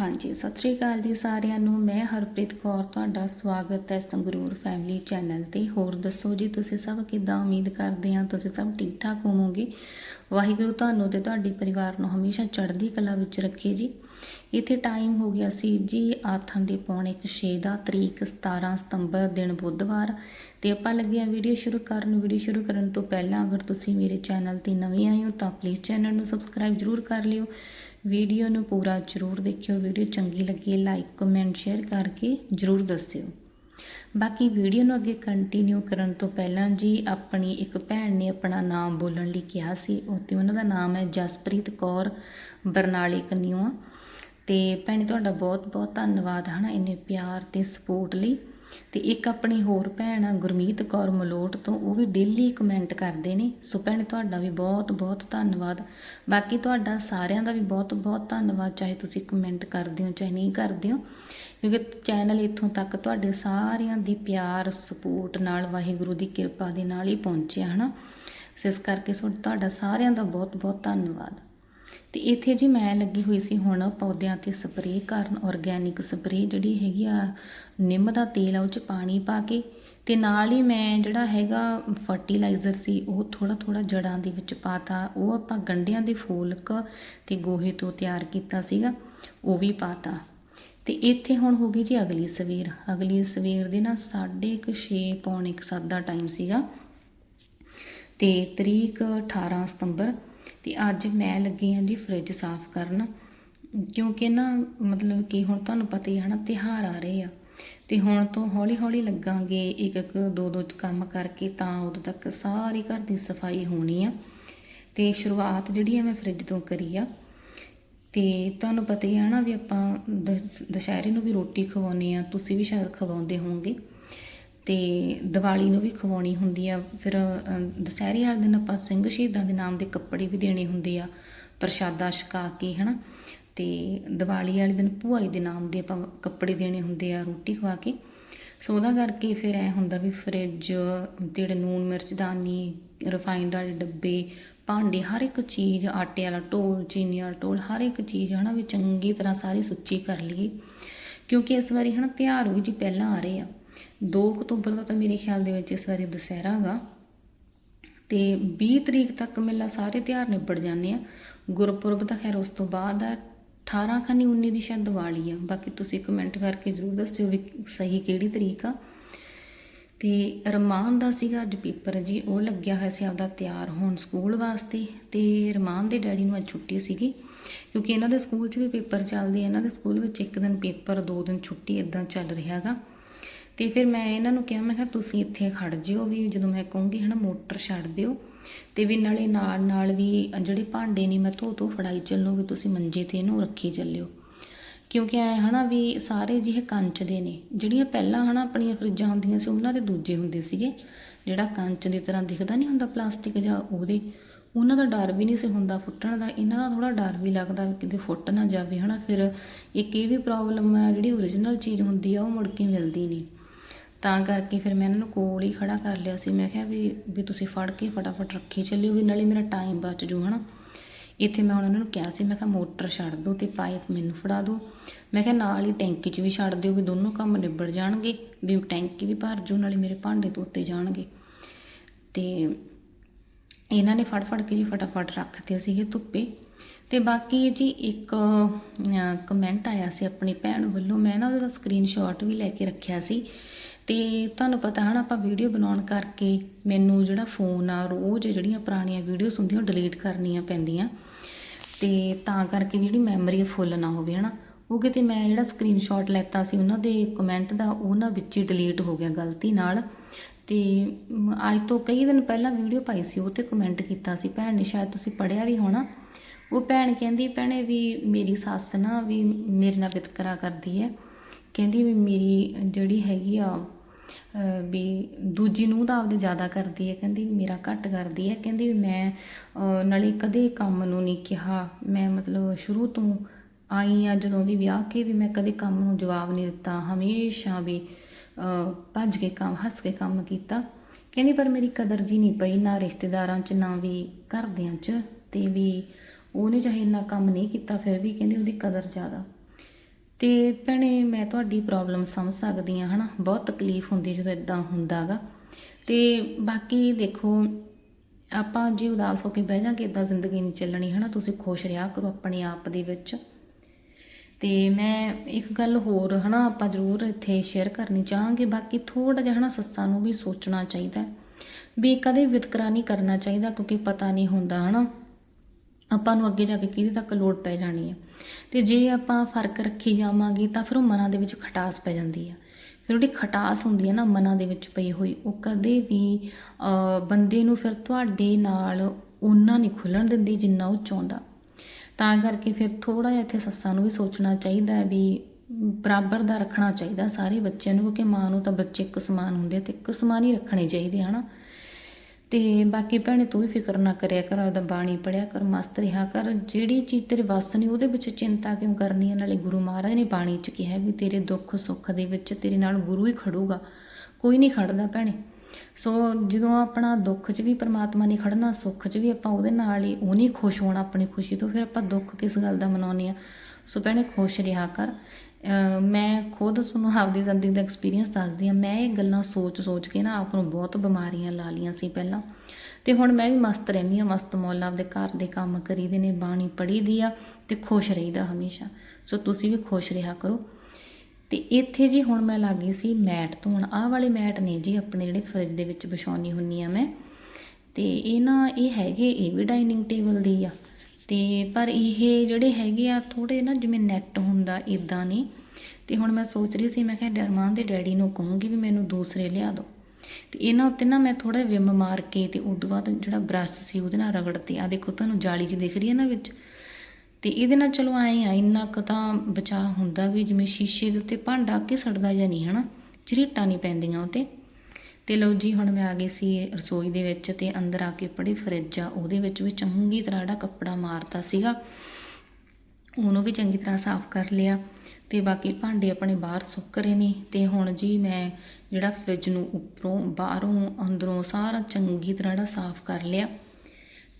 ਹਾਂਜੀ, ਸਤਿ ਸ੍ਰੀ ਅਕਾਲ ਜੀ ਸਾਰਿਆਂ ਨੂੰ। ਮੈਂ ਹਰਪ੍ਰੀਤ ਕੌਰ, ਤੁਹਾਡਾ ਸਵਾਗਤ ਹੈ ਸੰਗਰੂਰ ਫੈਮਿਲੀ ਚੈਨਲ ਤੇ। ਹੋਰ ਦੱਸੋ ਜੀ, ਤੁਸੀਂ ਸਭ ਕਿੱਦਾਂ? ਉਮੀਦ ਕਰਦੇ ਹਾਂ ਤੁਸੀਂ ਸਭ ਠੀਕ ਠਾਕ ਹੋਵੋਗੇ। ਵਾਹਿਗੁਰੂ ਤੁਹਾਨੂੰ ਤੇ ਤੁਹਾਡੇ ਪਰਿਵਾਰ ਨੂੰ ਹਮੇਸ਼ਾ ਚੜ੍ਹਦੀ ਕਲਾ ਵਿੱਚ ਰੱਖੇ ਜੀ। ਇੱਥੇ ਟਾਈਮ ਹੋ ਗਿਆ ਸੀ ਜੀ, ਆਥਣ ਦੇ ਪੌਣੇ 6 ਦਾ ਤਰੀਕ 17 ਸਤੰਬਰ ਦਿਨ ਬੁੱਧਵਾਰ। ਤੇ ਆਪਾਂ ਲੱਗੇ ਆ ਵੀਡੀਓ ਸ਼ੁਰੂ ਕਰਨ। ਵੀਡੀਓ ਸ਼ੁਰੂ ਕਰਨ ਤੋਂ ਪਹਿਲਾਂ ਅਗਰ ਤੁਸੀਂ ਮੇਰੇ ਚੈਨਲ ਤੇ ਨਵੇਂ ਆਏ ਹੋ ਤਾਂ ਪਲੀਜ਼ ਚੈਨਲ ਨੂੰ ਸਬਸਕ੍ਰਾਈਬ ਜਰੂਰ ਕਰ ਲਿਓ। ਵੀਡੀਓ ਨੂੰ ਪੂਰਾ ਜਰੂਰ ਦੇਖਿਓ, ਵੀਡੀਓ ਚੰਗੀ ਲੱਗੀ ਲਾਈਕ ਕਮੈਂਟ ਸ਼ੇਅਰ ਕਰਕੇ ਜਰੂਰ ਦੱਸਿਓ। ਬਾਕੀ ਵੀਡੀਓ ਨੂੰ ਅੱਗੇ ਕੰਟੀਨਿਊ ਕਰਨ ਤੋਂ ਪਹਿਲਾਂ ਜੀ, ਆਪਣੀ ਇੱਕ ਭੈਣ ਨੇ ਆਪਣਾ ਨਾਮ ਬੋਲਣ ਲਈ ਕਿਹਾ ਸੀ ਉੱਤੇ ਉਹਨਾਂ ਦਾ ਨਾਮ ਹੈ ਜਸਪ੍ਰੀਤ ਕੌਰ ਬਰਨਾਲੇ ਕਨਿਊਆ ਤੇ ਭੈਣੇ, ਤੁਹਾਡਾ ਬਹੁਤ ਬਹੁਤ ਧੰਨਵਾਦ, ਹਨਾ, ਇੰਨੇ ਪਿਆਰ ਤੇ ਸਪੋਰਟ ਲਈ। ਤੇ ਇੱਕ ਆਪਣੀ ਹੋਰ ਭੈਣ ਆ, ਗੁਰਮੀਤ ਕੌਰ ਮਲੋਟ ਤੋਂ, ਉਹ ਵੀ ਡੇਲੀ ਕਮੈਂਟ ਕਰਦੇ ਨੇ। ਸੋ ਭੈਣ, ਤੁਹਾਡਾ ਵੀ ਬਹੁਤ ਬਹੁਤ ਧੰਨਵਾਦ। ਬਾਕੀ ਤੁਹਾਡਾ ਸਾਰਿਆਂ ਦਾ ਵੀ ਬਹੁਤ ਬਹੁਤ ਧੰਨਵਾਦ, ਚਾਹੇ ਤੁਸੀਂ ਕਮੈਂਟ ਕਰਦੇ ਹੋ, ਚਾਹੇ ਨਹੀਂ ਕਰਦੇ ਹੋ। ਕਿਉਂਕਿ ਚੈਨਲ ਇੱਥੋਂ ਤੱਕ ਤੁਹਾਡੇ ਸਾਰਿਆਂ ਦੀ ਪਿਆਰ ਸਪੋਰਟ ਨਾਲ, ਵਾਹਿਗੁਰੂ ਦੀ ਕਿਰਪਾ ਦੇ ਨਾਲ ਹੀ ਪਹੁੰਚਿਆ, ਹਨਾ? ਸੋ ਇਸ ਕਰਕੇ ਸੋ ਤੁਹਾਡਾ ਸਾਰਿਆਂ ਦਾ ਬਹੁਤ ਬਹੁਤ ਧੰਨਵਾਦ। ਤੇ ਇੱਥੇ ਜੀ ਮੈਂ ਲੱਗੀ ਹੋਈ ਸੀ ਹੁਣ ਪੌਦਿਆਂ ਤੇ ਸਪਰੇਅ ਕਰਨ ਆਰਗੈਨਿਕ ਸਪਰੇਅ ਜਿਹੜੀ ਹੈਗੀ ਆ, ਨਿੰਮ ਦਾ ਤੇਲ ਆ, ਉਹ ਚ ਪਾਣੀ ਪਾ ਕੇ ਤੇ ਨਾਲ ਹੀ ਮੈਂ ਜਿਹੜਾ ਹੈਗਾ ਫਰਟੀਲਾਈਜ਼ਰ ਸੀ, ਉਹ ਥੋੜਾ ਥੋੜਾ ਜੜਾਂ ਦੇ ਵਿੱਚ ਪਾਤਾ। ਉਹ ਆਪਾਂ ਗੰਢਿਆਂ ਦੇ ਫੋਲਕ ਤੇ ਗੋਹੇ ਤੋਂ ਤਿਆਰ ਕੀਤਾ ਸੀਗਾ, ਉਹ ਵੀ ਪਾਤਾ। ਤੇ ਇੱਥੇ ਹੁਣ ਹੋ ਗਈ ਜੀ ਅਗਲੀ ਸਵੇਰ। ਅਗਲੀ ਸਵੇਰ ਦੇ ਨਾ 6:30 ਪੌਣੇ 7 ਦਾ ਟਾਈਮ ਸੀਗਾ। ਤੇ ਤਰੀਕ 18 ਸਤੰਬਰ ਤੇ ਅੱਜ ਮੈਂ ਲੱਗੀ ਹਾਂ ਜੀ ਫ੍ਰਿਜ ਸਾਫ਼ ਕਰਨ। ਕਿਉਂਕਿ ਨਾ ਮਤਲਬ ਕਿ ਹੁਣ ਤੁਹਾਨੂੰ ਪਤਾ ਹੀ ਹੈ ਨਾ ਤਿਉਹਾਰ ਆ ਰਹੇ ਆ। ਤੇ ਹੁਣ ਤੋਂ ਹੌਲੀ ਹੌਲੀ ਲੱਗਾਂਗੇ ਇੱਕ ਇੱਕ ਦੋ ਦੋ ਕੰਮ ਕਰਕੇ ਤਾਂ ਉਦੋਂ ਤੱਕ ਸਾਰੀ ਘਰ ਦੀ ਸਫ਼ਾਈ ਹੋਣੀ ਆ। ਤੇ ਸ਼ੁਰੂਆਤ ਜਿਹੜੀ ਆ ਮੈਂ ਫ੍ਰਿਜ ਤੋਂ ਕਰੀ ਆ। ਤੇ ਤੁਹਾਨੂੰ ਪਤਾ ਹੀ ਹੈ ਨਾ ਵੀ ਆਪਾਂ ਦਸ- ਦੁਸ਼ਹਿਰੇ ਨੂੰ ਵੀ ਰੋਟੀ ਖਵਾਉਂਦੇ ਆ, ਤੁਸੀਂ ਵੀ ਸ਼ਾਇਦ ਖਵਾਉਂਦੇ ਹੋਵੋਗੇ। ਤੇ ਦੀਵਾਲੀ ਨੂੰ ਵੀ ਖਵਾਉਣੀ ਹੁੰਦੀ ਆ। ਫਿਰ ਦੁਸਹਿਰੇ ਵਾਲੇ ਦਿਨ ਆਪਾਂ ਸਿੰਘ ਸ਼ਹੀਦਾਂ ਦੇ ਨਾਮ ਦੇ ਕੱਪੜੇ ਵੀ ਦੇਣੇ ਹੁੰਦੇ ਆ, ਪ੍ਰਸ਼ਾਦਾ ਛਕਾ ਕੇ, ਹਨਾ। ਤੇ ਦੀਵਾਲੀ ਵਾਲੇ ਦਿਨ ਭੂਆਈ ਦੇ ਨਾਮ ਦੇ ਆਪਾਂ ਕੱਪੜੇ ਦੇਣੇ ਹੁੰਦੇ ਆ, ਰੋਟੀ ਖਵਾ ਕੇ। ਸੋ ਉਹਦਾ ਕਰਕੇ ਫਿਰ ਐ ਹੁੰਦਾ ਵੀ ਫਰਿੱਜ ਜਿਹੜੇ ਨੂਨ ਮਿਰਚਦਾਨੀ ਰਿਫਾਈਨਡ ਵਾਲੇ ਡੱਬੇ, ਭਾਂਡੇ, ਹਰ ਇੱਕ ਚੀਜ਼, ਆਟੇ ਵਾਲਾ ਢੋਲ ਚੀਨੀ ਵਾਲਾ ਢੋਲ ਹਰ ਇੱਕ ਚੀਜ਼, ਹਨਾ, ਵੀ ਚੰਗੀ ਤਰ੍ਹਾਂ ਸਾਰੀ ਸੁੱਚੀ ਕਰ ਲਈਏ। ਕਿਉਂਕਿ ਇਸ ਵਾਰੀ, ਹਨਾ, ਤਿਉਹਾਰ ਵੀ ਜੀ ਪਹਿਲਾਂ ਆ ਰਹੇ ਆ। 2 ਅਕਤੂਬਰ ਦਾ ਤਾਂ ਮੇਰੇ ਖਿਆਲ ਦੇ ਵਿੱਚ ਇਸ ਵਾਰੀ ਦੁਸਹਿਰਾ ਹੈਗਾ। ਤੇ 20 ਤਰੀਕ ਤੱਕ ਮੇਲਾ ਸਾਰੇ ਤਿਉਹਾਰ ਨਿਬੜ ਜਾਂਦੇ ਆ। ਗੁਰਪੁਰਬ ਤਾਂ ਖੈਰ ਉਸ ਤੋਂ ਬਾਅਦ ਆ। 18 ਖਾਨੀ 19 ਦੀ ਸ਼ਾਇਦ ਦੀਵਾਲੀ ਆ। ਬਾਕੀ ਤੁਸੀਂ ਕਮੈਂਟ ਕਰਕੇ ਜ਼ਰੂਰ ਦੱਸਿਓ ਵੀ ਸਹੀ ਕਿਹੜੀ ਤਰੀਕ ਆ। ਤੇ ਰਮਾਨ ਦਾ ਸੀਗਾ ਅੱਜ ਪੇਪਰ ਜੀ। ਉਹ ਲੱਗਿਆ ਹੋਇਆ ਸੀ ਆਪਦਾ ਤਿਆਰ ਹੋਣ ਸਕੂਲ ਵਾਸਤੇ। ਤੇ ਰਮਾਨ ਦੇ ਡੈਡੀ ਨੂੰ ਅੱਜ ਛੁੱਟੀ ਸੀਗੀ। ਕਿਉਂਕਿ ਇਹਨਾਂ ਦੇ ਸਕੂਲ 'ਚ ਵੀ ਪੇਪਰ ਚੱਲਦੇ ਆ। ਇਹਨਾਂ ਦੇ ਸਕੂਲ ਵਿੱਚ ਇੱਕ ਦਿਨ ਪੇਪਰ, ਦੋ ਦਿਨ ਛੁੱਟੀ ਇਦਾਂ ਚੱਲ ਰਿਹਾ ਰਿਹਾਗਾ ਤੇ ਫਿਰ ਮੈਂ ਇਹਨਾਂ ਨੂੰ ਕਿਹਾ, ਮੈਂ ਕਿਹਾ ਤੁਸੀਂ ਇੱਥੇ ਖੜ ਜਿਓ ਵੀ, ਜਦੋਂ ਮੈਂ ਕਹੂੰਗੀ ਹਨਾ ਮੋਟਰ ਛੱਡ ਦਿਓ। ਤੇ ਵੀ ਨਾਲੇ ਨਾਲ ਨਾਲ ਵੀ ਜਿਹੜੇ ਭਾਂਡੇ ਨੇ, ਮੈਂ ਧੋ ਧੋ ਫੜਾਈ ਚੱਲੋ, ਵੀ ਤੁਸੀਂ ਮੰਜੇ ਤੇ ਇਹਨੂੰ ਰੱਖੀ ਚੱਲਿਓ। ਕਿਉਂਕਿ ਐ ਹਨਾ ਵੀ ਸਾਰੇ ਜਿਹੇ ਕੰਚ ਦੇ ਨੇ, ਜਿਹੜੀਆਂ ਪਹਿਲਾਂ ਹਨਾ ਆਪਣੀਆਂ ਫਰਿੱਜਾਂ ਹੁੰਦੀਆਂ ਸੀ, ਉਹਨਾਂ ਦੇ ਦੂਜੇ ਹੁੰਦੇ ਸੀਗੇ। ਜਿਹੜਾ ਕੰਚ ਦੀ ਤਰ੍ਹਾਂ ਦਿਖਦਾ ਨਹੀਂ ਹੁੰਦਾ ਪਲਾਸਟਿਕ ਜਾਂ ਉਹਦੇ, ਉਹਨਾਂ ਦਾ ਡਰ ਵੀ ਨਹੀਂ ਸੀ ਹੁੰਦਾ ਫੁੱਟਣ ਦਾ। ਇਹਨਾਂ ਦਾ ਥੋੜਾ ਡਰ ਵੀ ਲੱਗਦਾ ਵੀ ਕਿਤੇ ਫੁੱਟ ਨਾ ਜਾਵੇ ਹਨਾ। ਫਿਰ ਇੱਕ ਇਹ ਵੀ ਪ੍ਰੋਬਲਮ ਹੈ ਜਿਹੜੀ ਓਰੀਜਨਲ ਚੀਜ਼ ਹੁੰਦੀ ਆ, ਉਹ ਮੁੜ ਕੇ ਮਿਲਦੀ ਨਹੀਂ। ਤਾਂ ਕਰਕੇ ਫਿਰ ਮੈਂ ਇਹਨਾਂ ਨੂੰ ਕੋਲ ਹੀ ਖੜਾ ਕਰ ਲਿਆ ਸੀ। ਮੈਂ ਕਿਹਾ ਵੀ ਵੀ ਤੁਸੀਂ ਫੜ ਕੇ ਫਟਾਫਟ ਰੱਖੀ ਚੱਲਿਓ ਵੀ ਨਾਲੇ ਮੇਰਾ ਟਾਈਮ ਬਚ ਜੂ, ਹਨਾ। ਇੱਥੇ ਮੈਂ ਹੁਣ ਇਹਨਾਂ ਨੂੰ ਕਿਹਾ ਸੀ, ਮੈਂ ਕਿਹਾ ਮੋਟਰ ਛੱਡ ਦਿਓ ਤੇ ਪਾਈਪ ਮੈਨੂੰ ਫੜਾ ਦਿਓ। ਮੈਂ ਕਿਹਾ ਨਾਲ ਹੀ ਟੈਂਕੀ 'ਚ ਵੀ ਛੱਡ ਦਿਓ ਵੀ ਦੋਨੋਂ ਕੰਮ ਨਿਬੜ ਜਾਣਗੇ, ਵੀ ਟੈਂਕੀ ਵੀ ਭਰ ਜੂ, ਨਾਲੇ ਮੇਰੇ ਭਾਂਡੇ ਧੋਤੇ ਜਾਣਗੇ। ਤੇ ਇਹਨਾਂ ਨੇ ਫੜ ਫੜ ਕੇ ਜੀ ਫਟਾਫਟ ਰੱਖਤੇ ਸੀਗੇ ਧੁੱਪੇ। ਤੇ ਬਾਕੀ ਜੀ ਇੱਕ ਕਮੈਂਟ ਆਇਆ ਸੀ ਆਪਣੀ ਭੈਣ ਵੱਲੋਂ। ਮੈਂ ਨਾ ਉਹਦਾ ਸਕਰੀਨਸ਼ਾਟ ਵੀ ਲੈ ਕੇ ਰੱਖਿਆ ਸੀ। ਤੇ ਤੁਹਾਨੂੰ ਪਤਾ ਹਨਾ ਆਪਾਂ ਵੀਡੀਓ ਬਣਾਉਣ ਕਰਕੇ ਮੈਨੂੰ ਜਿਹੜਾ ਫੋਨ ਆ, ਰੋਜ਼ ਜਿਹੜੀਆਂ ਪੁਰਾਣੀਆਂ ਵੀਡੀਓਜ਼ ਹੁੰਦੀਆਂ, ਉਹ ਡਿਲੀਟ ਕਰਨੀਆਂ ਪੈਂਦੀਆਂ। ਤੇ ਤਾਂ ਕਰਕੇ ਜਿਹੜੀ ਮੈਮਰੀ ਫੁੱਲ ਨਾ ਹੋਵੇ, ਹਨਾ। ਉਹ ਕਿਤੇ ਮੈਂ ਜਿਹੜਾ ਸਕਰੀਨਸ਼ਾਟ ਲੈਤਾ ਸੀ, ਉਹਨਾਂ ਦੇ ਕਮੈਂਟ ਦਾ, ਉਹ ਨਾ ਵਿੱਚ ਹੀ ਡਿਲੀਟ ਹੋ ਗਿਆ ਗਲਤੀ ਨਾਲ। ਤੇ ਅੱਜ ਤੋਂ ਕਈ ਦਿਨ ਪਹਿਲਾਂ ਵੀਡੀਓ ਪਾਈ ਸੀ, ਉਹ ਤੇ ਕਮੈਂਟ ਕੀਤਾ ਸੀ, ਭੈਣ ਨੇ ਸ਼ਾਇਦ ਤੁਸੀਂ ਪੜਿਆ ਵੀ ਹੋਣਾ। ਉਹ ਭੈਣ ਕਹਿੰਦੀ, ਭੈਣੇ, ਵੀ ਮੇਰੀ ਸੱਸ ਨਾ ਵੀ ਮੇਰੇ ਨਾਲ ਵਿਤਕਰਾ ਕਰਦੀ ਹੈ। ਕਹਿੰਦੀ ਵੀ ਮੇਰੀ ਜਿਹੜੀ ਹੈਗੀ ਆ ਵੀ ਦੂਜੀ ਨੂੰ ਤਾਂ ਆਪਦੇ ਜ਼ਿਆਦਾ ਕਰਦੀ ਹੈ, ਕਹਿੰਦੀ ਵੀ ਮੇਰਾ ਘੱਟ ਕਰਦੀ ਹੈ, ਕਹਿੰਦੀ ਵੀ ਮੈਂ ਨਾਲੇ ਕਦੇ ਕੰਮ ਨੂੰ ਨਹੀਂ ਕਿਹਾ। ਮੈਂ ਮਤਲਬ ਸ਼ੁਰੂ ਤੋਂ ਆਈ ਆ ਜਦੋਂ ਦੀ ਵਿਆਹ ਕੇ ਵੀ ਮੈਂ ਕਦੇ ਕੰਮ ਨੂੰ ਜਵਾਬ ਨਹੀਂ ਦਿੱਤਾ। ਹਮੇਸ਼ਾ ਵੀ ਭੱਜ ਕੇ ਕੰਮ, ਹੱਸ ਕੇ ਕੰਮ ਕੀਤਾ। ਕਹਿੰਦੀ ਪਰ ਮੇਰੀ ਕਦਰ ਜੀ ਨਹੀਂ ਪਈ, ਨਾ ਰਿਸ਼ਤੇਦਾਰਾਂ 'ਚ, ਨਾ ਵੀ ਘਰਦਿਆਂ 'ਚ। ਤੇ ਵੀ ਉਹਨੇ ਚਾਹੇ ਇੰਨਾ ਕੰਮ ਨਹੀਂ ਕੀਤਾ, ਫਿਰ ਵੀ ਕਹਿੰਦੀ ਉਹਦੀ ਕਦਰ ਜ਼ਿਆਦਾ। ਤੇ ਭੈਣੇ ਮੈਂ ਤੁਹਾਡੀ ਪ੍ਰੋਬਲਮ ਸਮਝ ਸਕਦੀ ਹਾਂ, ਹਨਾ? ਬਹੁਤ ਤਕਲੀਫ ਹੁੰਦੀ ਜਦੋਂ ਇਦਾਂ ਹੁੰਦਾਗਾ। ਤੇ ਬਾਕੀ ਦੇਖੋ, ਆਪਾਂ ਜੇ ਉਦਾਸ ਹੋ ਕੇ ਬਹਿ ਜਾਾਂਗੇ ਇਦਾਂ ਜ਼ਿੰਦਗੀ ਨਹੀਂ ਚੱਲਣੀ, ਹਨਾ? ਤੁਸੀਂ ਖੁਸ਼ ਰਿਹਾ ਕਰੋ ਆਪਣੇ ਆਪ ਦੇ ਵਿੱਚ। ਤੇ ਮੈਂ ਇੱਕ ਗੱਲ ਹੋਰ, ਹਨਾ, ਆਪਾਂ ਜ਼ਰੂਰ ਇੱਥੇ ਸ਼ੇਅਰ ਕਰਨੀ ਚਾਹਾਂਗੇ। ਬਾਕੀ ਥੋੜਾ ਜਿਹਾ, ਹਨਾ, ਸੱਸਾਂ ਨੂੰ ਵੀ ਸੋਚਣਾ ਚਾਹੀਦਾ। ਵੀ ਕਦੇ ਵਿਤਕਰਾ ਨਹੀਂ ਕਰਨਾ ਚਾਹੀਦਾ, ਕਿਉਂਕਿ ਪਤਾ ਨਹੀਂ ਹੁੰਦਾ, ਹਨਾ? ਆਪਾਂ ਨੂੰ ਅੱਗੇ ਜਾ ਕੇ ਕਿਹਦੇ ਤੱਕ ਲੋੜ ਪੈ ਜਾਣੀ ਹੈ ਤੇ ਜੇ ਆਪਾਂ ਫ਼ਰਕ ਰੱਖੀ ਜਾਵਾਂਗੇ ਤਾਂ ਫਿਰ ਉਹ ਮਨਾਂ ਦੇ ਵਿੱਚ ਖਟਾਸ ਪੈ ਜਾਂਦੀ ਆ। ਫਿਰ ਉਹਦੀ ਖਟਾਸ ਹੁੰਦੀ ਹੈ ਨਾ ਮਨਾਂ ਦੇ ਵਿੱਚ ਪਈ ਹੋਈ। ਉਹ ਕਦੇ ਵੀ ਬੰਦੇ ਨੂੰ ਫਿਰ ਤੁਹਾਡੇ ਨਾਲ ਉਹਨਾਂ ਨਹੀਂ ਖੁੱਲਣ ਦਿੰਦੀ ਜਿੰਨਾ ਉਹ ਚਾਹੁੰਦਾ। ਤਾਂ ਕਰਕੇ ਫਿਰ ਥੋੜਾ ਜਿਹਾ ਇੱਥੇ ਸੱਸਾਂ ਨੂੰ ਵੀ ਸੋਚਣਾ ਚਾਹੀਦਾ ਹੈ ਵੀ ਬਰਾਬਰ ਦਾ ਰੱਖਣਾ ਚਾਹੀਦਾ ਸਾਰੇ ਬੱਚਿਆਂ ਨੂੰ, ਕਿਉਂਕਿ ਮਾਂ ਨੂੰ ਤਾਂ ਬੱਚੇ ਇੱਕ ਸਮਾਨ ਹੁੰਦੇ ਆ ਤੇ ਇੱਕ ਸਮਾਨ ਹੀ ਰੱਖਣੇ ਚਾਹੀਦੇ ਹਨਾ? ਤੇ ਬਾਕੀ ਭੈਣੇ ਤੂੰ ਵੀ ਫਿਕਰ ਨਾ ਕਰਿਆ ਕਰ, ਆਪਦਾ ਬਾਣੀ ਪੜਿਆ ਕਰ, ਮਸਤ ਰਿਹਾ ਕਰ। ਜਿਹੜੀ ਚੀਜ਼ ਤੇਰੇ ਵੱਸ ਨਹੀਂ ਉਹਦੇ ਵਿੱਚ ਚਿੰਤਾ ਕਿਉਂ ਕਰਨੀ ਹੈ? ਨਾਲੇ ਗੁਰੂ ਮਹਾਰਾਜ ਨੇ ਬਾਣੀ ਚ ਕਿਹਾ ਵੀ ਤੇਰੇ ਦੁੱਖ ਸੁੱਖ ਦੇ ਵਿੱਚ ਤੇਰੇ ਨਾਲ ਗੁਰੂ ਹੀ ਖੜੂਗਾ। ਕੋਈ ਨਹੀਂ ਖੜਦਾ ਭੈਣੇ। ਸੋ ਜਦੋਂ ਆਪਣਾ ਦੁੱਖ 'ਚ ਵੀ ਪਰਮਾਤਮਾ ਨੇ ਖੜਨਾ, ਸੁੱਖ 'ਚ ਵੀ ਆਪਾਂ ਉਹਦੇ ਨਾਲ ਹੀ, ਉਹ ਨਹੀਂ ਖੁਸ਼ ਹੋਣਾ ਆਪਣੀ ਖੁਸ਼ੀ ਤੋਂ, ਫਿਰ ਆਪਾਂ ਦੁੱਖ ਕਿਸ ਗੱਲ ਦਾ ਮਨਾਉਂਦੇ ਆ ਸੋ ਭੈਣੇ ਖੁਸ਼ ਰਿਹਾ ਕਰ। ਮੈਂ ਖੁਦ ਤੁਹਾਨੂੰ ਆਪਦੀ ਜ਼ਿੰਦਗੀ ਦਾ ਐਕਸਪੀਰੀਅੰਸ ਦੱਸਦੀ ਆ ਮੈਂ ਇਹ ਗੱਲਾਂ ਸੋਚ ਸੋਚ ਕੇ ਨਾ ਆਪ ਨੂੰ ਬਹੁਤ ਬਿਮਾਰੀਆਂ ਲਾ ਲੀਆਂ ਸੀ ਪਹਿਲਾਂ। ਤੇ ਹੁਣ ਮੈਂ ਵੀ ਮਸਤ ਰਹਿੰਦੀ ਆ ਮਸਤ ਮੌਲਾ ਆਪਦੇ ਘਰ ਦੇ ਕੰਮ ਕਰੀਦੇ ਨੇ, ਬਾਣੀ ਪੜ੍ਹੀ ਦੀ ਆ ਤੇ ਖੁਸ਼ ਰਹੀਦਾ ਹਮੇਸ਼ਾ। ਸੋ ਤੁਸੀਂ ਵੀ ਖੁਸ਼ ਰਿਹਾ ਕਰੋ। ਤੇ ਇੱਥੇ ਜੀ ਹੁਣ ਮੈਂ ਲੱਗੀ ਸੀ ਮੈਟ ਧੋਣ। ਆਹ ਵਾਲੇ ਮੈਟ ਨੇ ਜੀ ਆਪਣੇ ਜਿਹੜੇ ਫਰਿੱਜ ਦੇ ਵਿੱਚ ਵਿਛਾਉਣੀ ਹੁੰਨੀ ਆ ਮੈਂ। ਤੇ ਇਹ ਨਾ, ਇਹ ਹੈਗੇ, ਇਹ ਵੀ ਡਾਈਨਿੰਗ ਟੇਬਲ ਦੀ ਆ। ਤੇ ਪਰ ਇਹ ਜਿਹੜੇ ਹੈਗੇ ਆ ਥੋੜੇ ਨਾ ਜਿਵੇਂ ਨੈਟ ਹੁੰਦਾ ਇਦਾਂ ਨੇ ਤੇ ਹੁਣ ਮੈਂ ਸੋਚ ਰਹੀ ਸੀ, ਮੈਂ ਕਿਹਾ ਡਰਮਾਨ ਦੇ ਡੈਡੀ ਨੂੰ ਕਹੂੰਗੀ ਵੀ ਮੈਨੂੰ ਦੂਸਰੇ ਲਿਆ ਦਿਓ ਤੇ ਇਹਨਾਂ ਉੱਤੇ ਨਾ ਮੈਂ ਥੋੜਾ ਵਿਮ ਮਾਰ ਕੇ ਤੇ ਉਸ ਤੋਂ ਬਾਅਦ ਜਿਹੜਾ ਬ੍ਰਸ਼ ਸੀ ਉਹਦੇ ਨਾਲ ਰਗੜਤੇ ਆ ਦੇਖੋ ਤੁਹਾਨੂੰ ਜਾਲੀ 'ਚ ਦਿਖ ਰਹੀ ਹੈ ਨਾ ਵਿੱਚ। ਤੇ ਇਹਦੇ ਨਾਲ ਚਲੋ ਐਂ ਆ, ਇੰਨਾ ਕੁ ਤਾਂ ਬਚਾ ਹੁੰਦਾ ਵੀ ਜਿਵੇਂ ਸ਼ੀਸ਼ੇ ਦੇ ਉੱਤੇ ਭਾਂਡਾ ਕੇ ਸੜਦਾ ਜਾਂ ਨਹੀਂ, ਹਨਾ? ਝਰੀਟਾਂ ਨਹੀਂ ਪੈਂਦੀਆਂ ਉਹ ਤੇ ਤੇ ਲਓ ਜੀ, ਹੁਣ ਮੈਂ ਆ ਗਈ ਸੀ ਰਸੋਈ ਦੇ ਵਿੱਚ ਤੇ ਅੰਦਰ ਆ ਕੇ ਪੜੀ ਫਰਿੱਜ ਆ। ਉਹਦੇ ਵਿੱਚ ਵੀ ਚੰਗੀ ਤਰ੍ਹਾਂ ਜਿਹੜਾ ਕੱਪੜਾ ਮਾਰਤਾ ਸੀਗਾ। ਉਹਨੂੰ ਵੀ ਚੰਗੀ ਤਰ੍ਹਾਂ ਸਾਫ਼ ਕਰ ਲਿਆ ਤੇ ਬਾਕੀ ਭਾਂਡੇ ਆਪਣੇ ਬਾਹਰ ਸੁੱਕ ਰਹੇ ਨੇ ਤੇ ਹੁਣ ਜੀ ਮੈਂ ਜਿਹੜਾ ਫਰਿੱਜ ਨੂੰ ਉੱਪਰੋਂ, ਬਾਹਰੋਂ, ਅੰਦਰੋਂ ਸਾਰਾ ਚੰਗੀ ਤਰ੍ਹਾਂ ਜਿਹੜਾ ਸਾਫ਼ ਕਰ ਲਿਆ।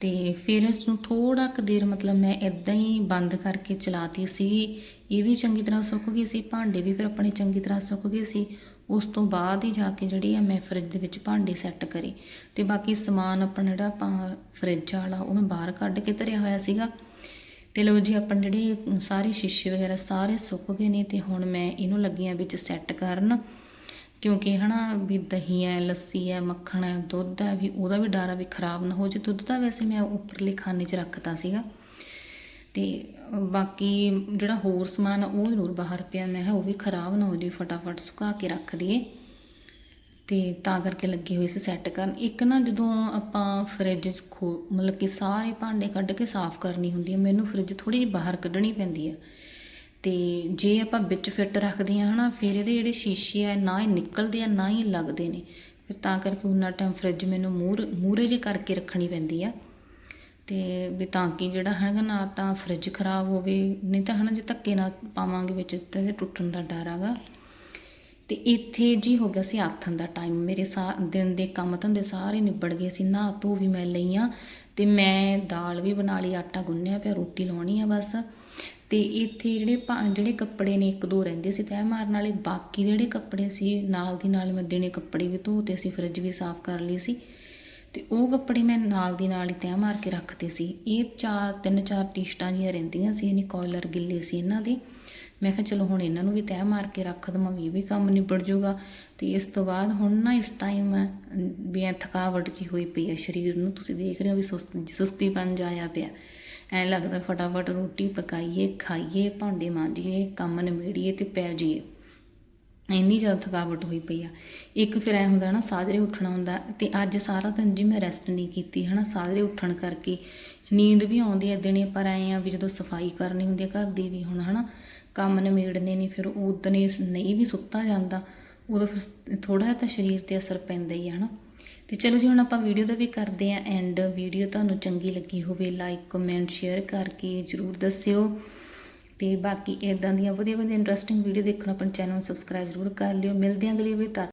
ਤੇ ਫਿਰ ਇਸ ਨੂੰ ਥੋੜਾ ਕੁ ਦੇਰ ਮਤਲਬ ਮੈਂ ਇਦਾਂ ਹੀ ਬੰਦ ਕਰਕੇ ਚਲਾਤੀ ਸੀ। ਇਹ ਵੀ ਚੰਗੀ ਤਰ੍ਹਾਂ ਸੁੱਕ ਗਈ ਸੀ, ਭਾਂਡੇ ਵੀ ਫਿਰ ਆਪਣੇ ਚੰਗੀ ਤਰ੍ਹਾਂ ਸੁੱਕ ਗਏ ਸੀ। ਉਸ ਤੋਂ ਬਾਅਦ ਹੀ ਜਾ ਕੇ ਜਿਹੜੀ ਆ ਮੈਂ ਫਰਿੱਜ ਦੇ ਵਿੱਚ ਭਾਂਡੇ ਸੈੱਟ ਕਰੇ। ਤੇ ਬਾਕੀ ਸਮਾਨ ਆਪਣਾ ਜਿਹੜਾ ਆਪਾਂ ਫਰਿੱਜ ਵਾਲਾ, ਉਹ ਮੈਂ ਬਾਹਰ ਕੱਢ ਕੇ ਧਰਿਆ ਹੋਇਆ ਸੀਗਾ। ਤੇ ਲਓ ਜੀ, ਆਪਾਂ ਜਿਹੜੇ ਸਾਰੇ ਸ਼ੀਸ਼ੇ ਵਗੈਰਾ ਸਾਰੇ ਸੁੱਕ ਗਏ ਨੇ ਤੇ ਹੁਣ ਮੈਂ ਇਹਨੂੰ ਲੱਗੀਆਂ ਵਿੱਚ ਸੈੱਟ ਕਰਨ। ਕਿਉਂਕਿ ਹਨਾ ਵੀ ਦਹੀਂ ਹੈ, ਲੱਸੀ ਹੈ, ਮੱਖਣ ਹੈ, ਦੁੱਧ ਹੈ, ਵੀ ਉਹਦਾ ਵੀ ਡਰ ਆ ਵੀ ਖਰਾਬ ਨਾ ਹੋ ਜੇ ਦੁੱਧ ਤਾਂ ਵੈਸੇ ਮੈਂ ਉੱਪਰਲੇ ਖਾਨੇ 'ਚ ਰੱਖਤਾ ਸੀਗਾ। ਅਤੇ ਬਾਕੀ ਜਿਹੜਾ ਹੋਰ ਸਮਾਨ ਆ, ਉਹ ਜ਼ਰੂਰ ਬਾਹਰ ਪਿਆ। ਮੈਂ ਕਿਹਾ ਉਹ ਵੀ ਖਰਾਬ ਨਾ ਹੋ ਜੇ ਫਟਾਫਟ ਸੁਕਾ ਕੇ ਰੱਖ ਦਈਏ। ਤੇ ਤਾਂ ਕਰਕੇ ਲੱਗੀ ਹੋਈ ਸੀ ਸੈੱਟ ਕਰਨ। ਇੱਕ ਨਾ ਜਦੋਂ ਆਪਾਂ ਫਰਿੱਜ 'ਚ ਖੋ, ਮਤਲਬ ਕਿ ਸਾਰੇ ਭਾਂਡੇ ਕੱਢ ਕੇ ਸਾਫ਼ ਕਰਨੀ ਹੁੰਦੀ ਹੈ ਮੈਨੂੰ ਫਰਿੱਜ ਥੋੜੀ ਜਿਹੀ ਬਾਹਰ ਕੱਢਣੀ ਪੈਂਦੀ ਹੈ ਤੇ ਜੇ ਆਪਾਂ ਵਿੱਚ ਫਿੱਟ ਰੱਖਦੇ ਹਾਂ ਹਨਾ, ਫਿਰ ਇਹਦੇ ਜਿਹੜੇ ਸ਼ੀਸ਼ੇ ਆ, ਨਾ ਹੀ ਨਿਕਲਦੇ ਆ, ਨਾ ਹੀ ਲੱਗਦੇ ਨੇ। ਫਿਰ ਤਾਂ ਕਰਕੇ ਉਹਨਾਂ ਟਾਈਮ ਫਰਿੱਜ ਮੈਨੂੰ ਮੂਰ ਮੂਰੇ ਜੇ ਕਰਕੇ ਰੱਖਣੀ ਪੈਂਦੀ ਆ। ਅਤੇ ਵੀ ਤਾਂ ਕਿ ਜਿਹੜਾ ਹੈਗਾ ਨਾ ਤਾਂ ਫਰਿੱਜ ਖਰਾਬ ਹੋਵੇ, ਨਹੀਂ ਤਾਂ ਹੈ ਨਾ ਜੇ ਧੱਕੇ ਨਾਲ ਪਾਵਾਂਗੇ ਵਿੱਚ ਤਾਂ ਇਹਦੇ ਟੁੱਟਣ ਦਾ ਡਰ ਹੈਗਾ। ਅਤੇ ਇੱਥੇ ਜੀ ਹੋ ਗਿਆ ਸੀ ਆਥਣ ਦਾ ਟਾਈਮ ਮੇਰੇ ਸਾ, ਦਿਨ ਦੇ ਕੰਮ ਧੰਦੇ ਸਾਰੇ ਨਿਬੜ ਗਏ ਸੀ। ਨਹਾ ਧੋ ਵੀ ਮੈਂ ਲਈਆਂ ਅਤੇ ਮੈਂ ਦਾਲ ਵੀ ਬਣਾ ਲਈ, ਆਟਾ ਗੁੰਨਿਆ ਪਿਆ, ਰੋਟੀ ਲਾਉਣੀ ਆ ਬਸ। ਤੇ ਇੱਥੇ ਜਿਹੜੇ ਭਾ- ਜਿਹੜੇ ਕੱਪੜੇ ਨੇ, ਇੱਕ ਦੋ ਰਹਿੰਦੇ ਸੀ ਤੈਅ ਮਾਰਨ ਵਾਲੇ, ਬਾਕੀ ਜਿਹੜੇ ਕੱਪੜੇ ਸੀ, ਨਾਲ ਦੀ ਨਾਲ ਮੈਂ ਦਿਨੇ ਕੱਪੜੇ ਵੀ ਧੋਤੇ ਸੀ ਫਰਿੱਜ ਵੀ ਸਾਫ਼ ਕਰ ਲਈ ਸੀ। ਤੇ ਉਹ ਕੱਪੜੇ ਮੈਂ ਨਾਲ ਦੀ ਨਾਲ ਹੀ ਤੈਅ ਮਾਰ ਕੇ ਰੱਖਤੇ ਸੀ। ਇਹ ਚਾਰ, ਤਿੰਨ ਚਾਰ ਟੀ-ਸ਼ਰਟਾਂ ਜੀਆਂ ਰਹਿੰਦੀਆਂ ਸੀ ਇਹਨੇ ਕਾਲਰ ਗਿੱਲੇ ਸੀ ਇਹਨਾਂ ਦੇ। ਮੈਂ ਕਿਹਾ, ਚਲੋ ਹੁਣ ਇਹਨਾਂ ਨੂੰ ਵੀ ਤੈਅ ਮਾਰ ਕੇ ਰੱਖ ਦਵਾਂ, ਵੀ ਵੀ ਕੰਮ ਨਿਬੜ ਜਾਊਗਾ। ਤੇ ਇਸ ਤੋਂ ਬਾਅਦ ਹੁਣ ਨਾ ਇਸ ਟਾਈਮ ਵੀ ਐ ਥਕਾਵਟ ਜੀ ਹੋਈ ਪਈ ਹੈ ਸਰੀਰ ਨੂੰ। ਤੁਸੀਂ ਦੇਖ ਰਹੇ ਹੋ ਵੀ ਸੁਸਤ ਬਣ ਜਾਇਆ ਪਿਆ। ਐ ਲੱਗਦਾ ਫਟਾਫਟ ਰੋਟੀ ਪਕਾਈਏ, ਖਾਈਏ, ਭਾਂਡੇ ਮਾਂਜੀਏ, ਕੰਮ ਨਿਬੇੜੀਏ ਤੇ ਪੈ ਜਾਈਏ। ਇੰਨੀ ਜ਼ਿਆਦਾ ਥਕਾਵਟ ਹੋਈ ਪਈ ਆ। ਇੱਕ ਫਿਰ ਐ ਹੁੰਦਾ ਨਾ, ਸਾਜਰੇ ਉੱਠਣਾ ਹੁੰਦਾ ਤੇ ਅੱਜ ਸਾਰਾ ਦਿਨ ਜੀ ਮੈਂ ਰੈਸਟ ਨਹੀਂ ਕੀਤੀ, ਹਨਾ, ਸਾਜਰੇ ਉੱਠਣ ਕਰਕੇ। ਨੀਂਦ ਵੀ ਆਉਂਦੀ ਐ ਦਿਨੇ, ਪਰ ਐ ਆ ਵੀ ਜਦੋਂ ਸਫ਼ਾਈ ਕਰਨੀ ਹੁੰਦੀ ਹੈ ਘਰ ਦੀ ਵੀ ਹੁਣ, ਹਨਾ, ਕੰਮ ਨਿਮੇੜਨੇ ਨਹੀਂ ਫਿਰ ਉਦਨੇ ਨਹੀਂ ਵੀ ਸੁੱਤਾ ਜਾਂਦਾ, ਉਦੋਂ ਫਿਰ ਥੋੜਾ ਜਿਹਾ ਤਾਂ ਸਰੀਰ ਤੇ ਅਸਰ ਪੈਂਦਾ ਹੀ ਆ, ਹਨਾ। ਤੇ ਚਲੋ ਜੀ, ਹੁਣ ਆਪਾਂ ਵੀਡੀਓ ਦਾ ਵੀ ਕਰਦੇ ਆਂ ਐਂਡ ਵੀਡੀਓ ਤੁਹਾਨੂੰ ਚੰਗੀ ਲੱਗੀ ਹੋਵੇ ਲਾਈਕ ਕਮੈਂਟ ਸ਼ੇਅਰ ਕਰਕੇ ਜਰੂਰ ਦੱਸਿਓ। ਅਤੇ ਬਾਕੀ ਇੱਦਾਂ ਦੀਆਂ ਵਧੀਆ ਵਧੀਆ ਇੰਟਰਸਟਿੰਗ ਵੀਡੀਓ ਦੇਖਣ ਆਪਣਾ ਚੈਨਲ ਨੂੰ ਸਬਸਕ੍ਰਾਈਬ ਜ਼ਰੂਰ ਕਰ ਲਿਓ। ਮਿਲਦੇ ਆਂ ਅਗਲੀ ਵੀਡੀਓ ਤੱਕ